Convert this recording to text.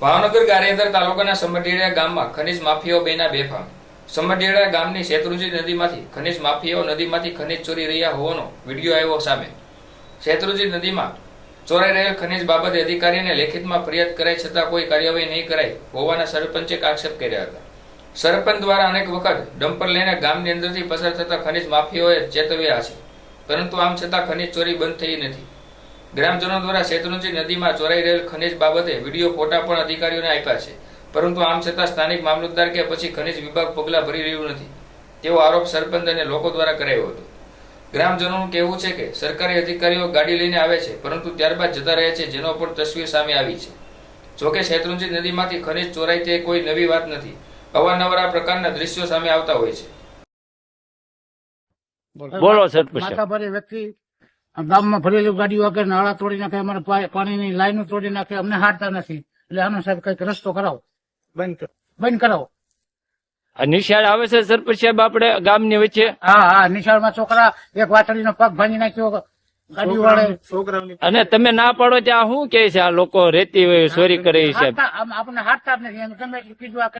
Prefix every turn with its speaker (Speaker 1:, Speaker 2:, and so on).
Speaker 1: ભાવનગર ગારિયાદર તાલુકાના સમરડેડા ગામમાં ખનિજ માફિયાઓ બેના બેફામ સમઢિયાળા ગામની શેત્રુંજી નદીમાંથી ખનિજ માફિયાઓ નદીમાંથી ખનિજ ચોરી રહ્યા હોવાનો વીડિયો આવ્યો સામે. શેત્રુંજી નદીમાં ચોરાઈ રહેલ ખનિજ બાબતે અધિકારીને લેખિતમાં ફરિયાદ કરાઈ છતાં કોઈ કાર્યવાહી નહીં કરાઈ હોવાના સરપંચે આક્ષેપ કર્યા હતા. સરપંચ દ્વારા અનેક વખત ડમ્પર લઈને ગામની અંદરથી પસાર થતા ખનિજ માફિયાઓએ ચેતવ્યા છે. પરંતુ આમ છતાં ખનિજ ચોરી બંધ થઈ નથી. ગ્રામજનો દ્વારા શેત્રુંજી નદીમાં ચોરાઈ રહેલ ખનિજ બાબતે વીડિયો ફોટા પણ અધિકારીઓને આપ્યા છે. પરંતુ આમ છતાં સ્થાનિક મામલતદાર કે પછી ખનિજ વિભાગ પગલાં ભરી રહ્યું નથી. તેવો આરોપ સરપંચ અને લોકો દ્વારા કરાયો હતો. ગ્રામજનોનું કહેવું છે કે સરકારી અધિકારીઓ ગાડી લઈને આવે છે પરંતુ ત્યારબાદ જતા રહે છે જેનો પણ તસવીર સામે આવી છે. જોકે શેત્રુંજી નદીમાંથી ખનિજ ચોરાઈ તે કોઈ નવી વાત નથી. અવારનવાર આ પ્રકારના દ્રશ્યો સામે આવતા હોય છે.
Speaker 2: બોલો. સર.
Speaker 3: માથાભારે વ્યક્તિ ગામમાં ભરેલું ગાડીઓ વગર નાળા તોડી નાખે અમારે પાણીની લાઈનો તોડી નાખે અમને હારતા નથી. એટલે આનો સાહેબ કંઈક રસ્તો કરાવો. બંધ બંધ કરાવો.
Speaker 2: નિશાળ આવે છે સરપંચ સાહેબ આપણે ગામની વચ્ચે?
Speaker 3: હા હા નિશાળમાં છોકરા એક વાછડીનો પગ ભાંગી નાખ્યો ગાડી વાળે
Speaker 2: અને તમે ના પાડો ત્યાં શું કે છે આ લોકો રેતી ચોરી કરે છે
Speaker 3: આપણે આમ આપણને હારતા જ નથી. એમ ગમે કીધું આ